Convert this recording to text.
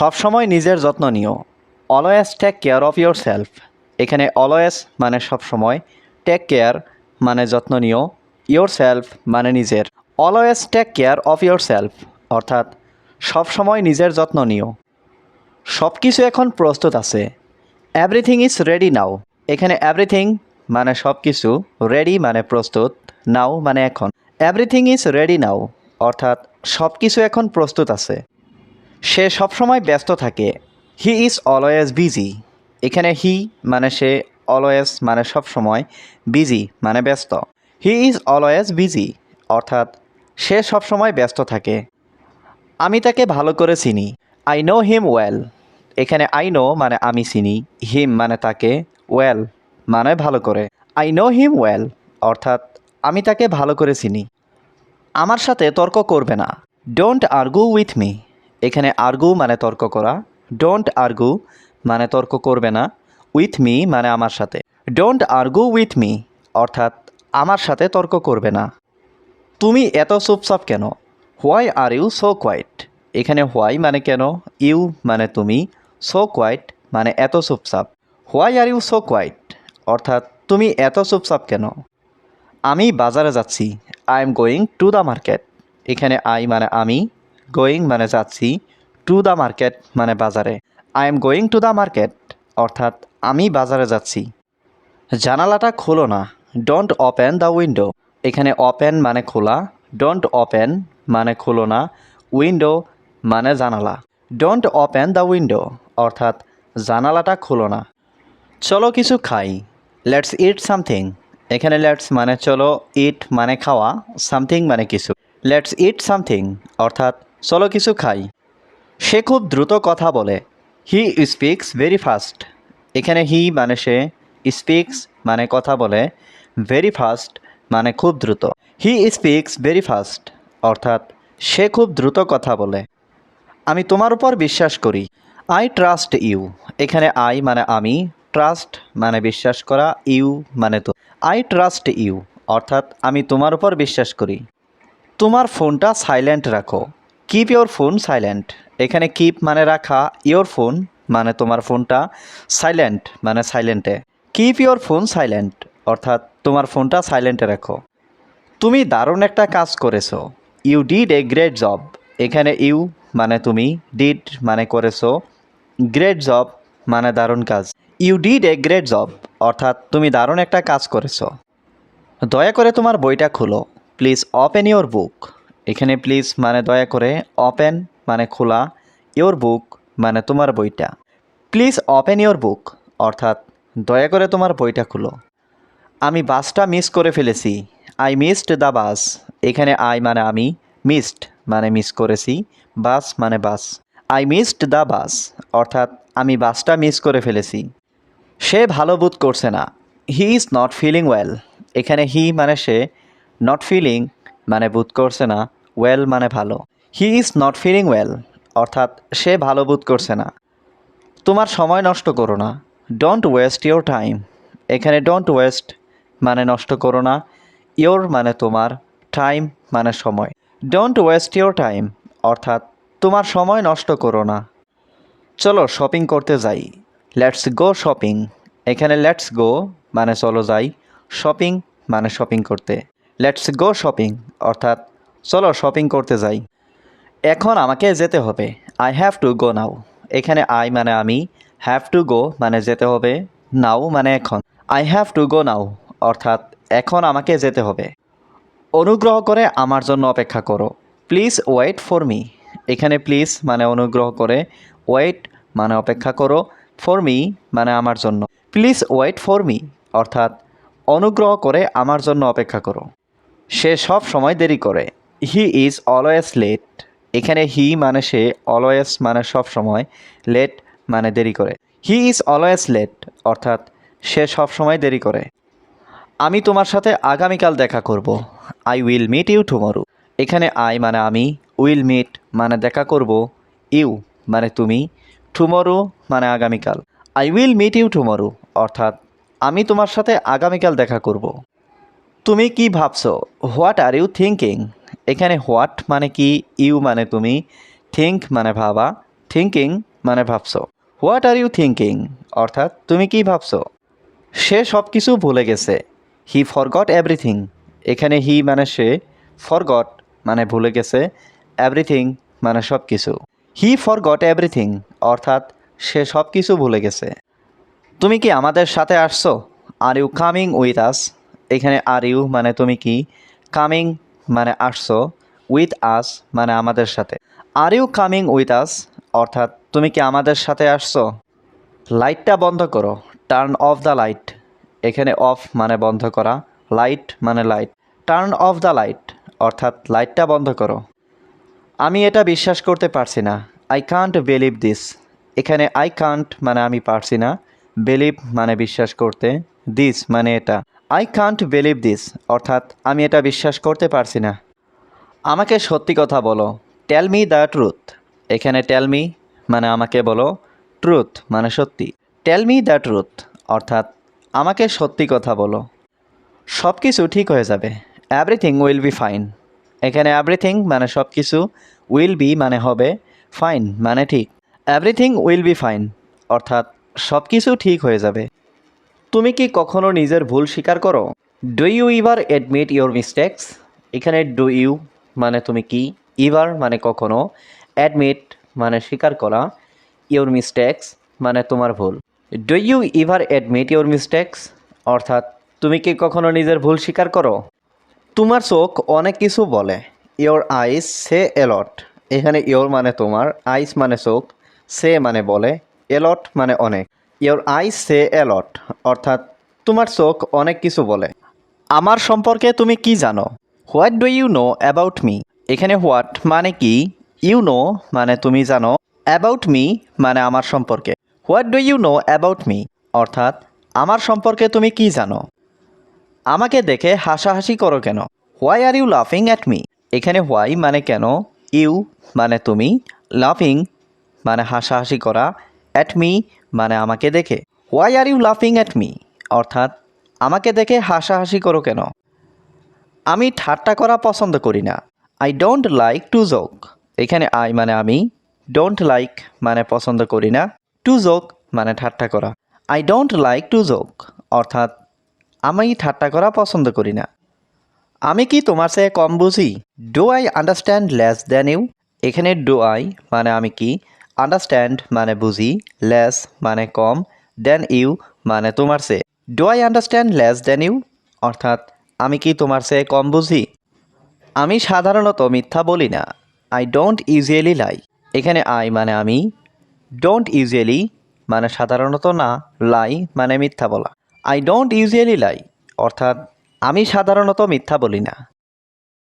সবসময় নিজের যত্ন নিও। Always take care of yourself এখানে অলওয়েজ মানে সবসময়। টেক কেয়ার মানে যত্ন নিও। ইয়োর সেলফ মানে নিজের। Always take care of yourself অর্থাৎ সবসময় নিজের যত্ন নিও। সব কিছু এখন প্রস্তুত আছে। এভরিথিং ইজ রেডি নাও এখানে এভরিথিং মানে সব কিছু রেডি মানে প্রস্তুত। নাও মানে এখন। এভরিথিং ইজ রেডি নাও অর্থাৎ সব কিছু এখন প্রস্তুত আছে। সে সবসময় ব্যস্ত থাকে। হি ইজ অলওয়েজ বিজি এখানে হি মানে সে অলওয়েজ মানে সবসময় বিজি মানে ব্যস্ত। হি ইজ অলওয়েজ বিজি অর্থাৎ সে সবসময় ব্যস্ত থাকে। আমি তাকে ভালো করে চিনি। আই নো হিম ওয়েল এখানে আই নো মানে আমি চিনি। হিম মানে তাকে ওয়েল মানে ভালো করে। আই নো হিম ওয়েল অর্থাৎ আমি তাকে ভালো করে চিনি। আমার সাথে তর্ক করবে না। ডোন্ট আর্গু উইথ মি এখানে আর্গু মানে তর্ক করা। ডোন্ট আর্গু মানে তর্ক করবে না। উইথ মি মানে আমার সাথে। ডোন্ট আর্গু উইথ মি অর্থাৎ আমার সাথে তর্ক করবে না। তুমি এত চুপচাপ কেন? Why are you so quiet এখানে হোয়াই মানে কেন? ইউ মানে তুমি। সো কোয়াইট মানে এত চুপচাপ। Why are you so quiet অর্থাৎ তুমি এত চুপচাপ কেন? আমি বাজারে যাচ্ছি। I am going to the market এখানে আই মানে আমি। গোয়িং মানে যাচ্ছি টু দ্য মার্কেট মানে বাজারে। I am going to the market অর্থাৎ আমি বাজারে যাচ্ছি। জানালাটা খোলো না ডোন্ট ওপেন দ্য উইন্ডো এখানে ওপেন মানে খোলা ডোন্ট ওপেন মানে খোলো না উইন্ডো মানে জানালা। ডোন্ট ওপেন দ্য উইন্ডো অর্থাৎ জানালাটা খোলো না। চলো কিছু খাই লেটস ইট সামথিং এখানে লেটস মানে চলো ইট মানে খাওয়া সামথিং মানে কিছু। লেটস ইট সামথিং অর্থাৎ চলো কিছু খাই। সে খুব দ্রুত কথা বলে। হি স্পিক্স ভেরি ফাস্ট এখানে হি মানে সে স্পিক্স মানে কথা বলে। ভেরি ফাস্ট মানে খুব দ্রুত। হি স্পিক্স ভেরি ফাস্ট অর্থাৎ সে খুব দ্রুত কথা বলে। আমি তোমার উপর বিশ্বাস করি। আই ট্রাস্ট ইউ এখানে আই মানে আমি ট্রাস্ট মানে বিশ্বাস করা ইউ মানে তো। আই ট্রাস্ট ইউ অর্থাৎ আমি তোমার উপর বিশ্বাস করি। তোমার ফোনটা সাইলেন্ট রাখো। কিপ ইয়োর ফোন সাইলেন্ট এখানে কিপ মানে রাখা ইয়োর ফোন মানে তোমার ফোনটা সাইলেন্ট মানে সাইলেন্টে কিপ ইয়োর ফোন সাইলেন্ট অর্থাৎ তোমার ফোনটা সাইলেন্টে রাখো। তুমি দারুণ একটা কাজ করেছ। You did a great job এখানে ইউ মানে তুমি ডিড মানে করেছ। গ্রেট জব মানে দারুণ কাজ। You did a great job অর্থাৎ তুমি দারুণ একটা কাজ করেছ। দয়া করে তোমার বইটা খুলো। প্লিজ ওপেন ইওর বুক এখানে প্লিজ মানে দয়া করে ওপেন মানে খোলা ইওর বুক মানে তোমার বইটা। প্লিজ ওপেন ইওর বুক অর্থাৎ দয়া করে তোমার বইটা খুলো। আমি বাসটা মিস করে ফেলেছি। আই মিসড দ্য বাস এখানে আই মানে আমি মিসড মানে মিস করেছি। বাস মানে bus. I missed the bus অর্থাৎ আমি বাসটা মিস করে ফেলেছি। সে ভালো বোধ করছে না। He is not feeling well এখানে হি মানে সে নট ফিলিং মানে বোধ করছে না। ওয়েল মানে ভালো। He is not feeling well অর্থাৎ সে ভালো বোধ করছে না। তোমার সময় নষ্ট করো না। ডোন্ট ওয়েস্ট ইয়োর টাইম এখানে ডোন্ট ওয়েস্ট মানে নষ্ট করো না। ইয়োর মানে তোমার টাইম মানে সময়। ডোন্ট ওয়েস্ট ইয়োর টাইম অর্থাৎ তোমার সময় নষ্ট করো না। চলো শপিং করতে যাই। লেটস গো শপিং এখানে লেটস গো মানে চলো যাই। শপিং মানে শপিং করতে। লেটস গো শপিং অর্থাৎ চলো শপিং করতে যাই। এখন আমাকে যেতে হবে। I have to go now এখানে আই মানে আমি হ্যাভ টু গো মানে যেতে হবে নাও মানে এখন। I have to go now অর্থাৎ এখন আমাকে যেতে হবে। অনুগ্রহ করে আমার জন্য অপেক্ষা করো। প্লিজ ওয়েট ফর মি এখানে প্লিজ মানে অনুগ্রহ করে। ওয়েট মানে অপেক্ষা করো। ফর মি মানে আমার জন্য। প্লিজ ওয়েট ফর মি অর্থাৎ অনুগ্রহ করে আমার জন্য অপেক্ষা করো। সে সব সময় দেরি করে। হি ইজ অলওয়েজ লেট এখানে হি মানে সে অলওয়েজ মানে সব সময় লেট মানে দেরি করে। হি ইজ অলওয়েজ লেট অর্থাৎ সে সব সময় দেরি করে। আমি তোমার সাথে আগামীকাল দেখা করব। I will meet you tomorrow এখানে আই মানে আমি উইল মিট মানে দেখা করব। ইউ মানে তুমি। টুমরো মানে আগামীকাল। I will meet you tomorrow অর্থাৎ আমি তোমার সাথে আগামীকাল দেখা করব। তুমি কি ভাবছ? হোয়াট আর ইউ থিঙ্কিং এখানে হোয়াট মানে কি ইউ মানে তুমি থিঙ্ক মানে ভাবা থিঙ্কিং মানে ভাবছ। হোয়াট আর ইউ থিঙ্কিং অর্থাৎ তুমি কি ভাবছ? সে সব কিছু ভুলে গেছে। হি ফরগট এভরিথিং এখানে হি মানে সে ফরগট মানে ভুলে গেছে। এভরিথিং মানে সব কিছু হি ফরগট এভরিথিং অর্থাৎ সে সব কিছু ভুলে গেছে। তুমি কি আমাদের সাথে আসছো? Are you coming with us এখানে আর ইউ মানে তুমি কি? কামিং মানে আসছো উইথ আস মানে আমাদের সাথে। Are you coming with us অর্থাৎ তুমি কি আমাদের সাথে আসছো? লাইটটা বন্ধ করো টার্ন অফ দ্য লাইট এখানে অফ মানে বন্ধ করা লাইট মানে light turn off the light অর্থাৎ লাইটটা বন্ধ করো। আমি এটা বিশ্বাস করতে পারছি না। আই কান্ট বিলিভ দিস এখানে আই কান্ট মানে আমি পারছি না। বিলিভ মানে বিশ্বাস করতে দিস মানে এটা। আই কান্ট বিলিভ দিস অর্থাৎ আমি এটা বিশ্বাস করতে পারছি না। আমাকে সত্যি কথা বলো টেল মি দ্য ট্রুথ এখানে টেল মি মানে আমাকে বলো ট্রুথ মানে সত্যি। টেল মি দ্য ট্রুথ অর্থাৎ আমাকে সত্যি কথা বলো। সব কিছু ঠিক হয়ে যাবে এভরিথিং উইল বি ফাইন এখানে এভরিথিং মানে সব কিছু উইল বি মানে হবে ফাইন মানে ঠিক। এভরিথিং উইল বি ফাইন অর্থাৎ সব কিছু ঠিক হয়ে যাবে। তুমি কি কখনো নিজের ভুল স্বীকার করো? Do you ever admit your mistakes এখানে ডু ইউ মানে তুমি কি? ইভার মানে কখনো। অ্যাডমিট মানে স্বীকার করা। ইউর মিস্টেক্স মানে তোমার ভুল। Do you ever admit your mistakes অর্থাৎ তুমি কি কখনো নিজের ভুল স্বীকার করো? তোমার চোখ অনেক কিছু বলে। Your eyes say a lot এখানে ইয়োর মানে তোমার আইস মানে চোখ। সে মানে বলে। এলট মানে অনেক। ইয়োর আই সে এলট অর্থাৎ, তোমার চোখ অনেক কিছু বলে। আমার সম্পর্কে তুমি কি জানো? What do you know about me এখানে হোয়াট মানে কি? ইউ নো মানে তুমি জানো। অ্যাবাউট মি মানে আমার সম্পর্কে। What do you know about me অর্থাৎ, আমার সম্পর্কে তুমি কি জানো? আমাকে দেখে হাসাহাসি করো কেন? হোয়াই আর ইউ লাফিং অ্যাট মি এখানে হোয়াই মানে কেন? ইউ মানে তুমি। লাফিং মানে হাসাহাসি করা। অ্যাট মি মানে আমাকে দেখে। হোয়াই আর ইউ লাফিং অ্যাট মি অর্থাৎ, আমাকে দেখে হাসাহাসি করো কেন? আমি ঠাট্টা করা পছন্দ করি না। I don't like to joke এখানে আই মানে আমি ডোন্ট লাইক মানে পছন্দ করি না। টু জোক মানে ঠাট্টা করা। I don't like to joke অর্থাৎ, আমি ঠাট্টা করা পছন্দ করি না। আমি কি তোমার চেয়ে কম বুঝি? Do I understand less than you এখানে ডো আই মানে আমি কি? আন্ডারস্ট্যান্ড মানে বুঝি লেস মানে কম দেন ইউ মানে তোমার সে do I understand less than you অর্থাৎ, আমি কি তোমার চেয়ে কম বুঝি? আমি সাধারণত মিথ্যা বলি না। আই ডোন্ট ইউজুয়ালি লাই এখানে আই মানে আমি। ডোন্ট ইউজুয়ালি মানে সাধারণত না। লাই মানে মিথ্যা বলা। আই ডোন্ট ইউজুয়ালি লাই অর্থাৎ, আমি সাধারণত মিথ্যা বলি না।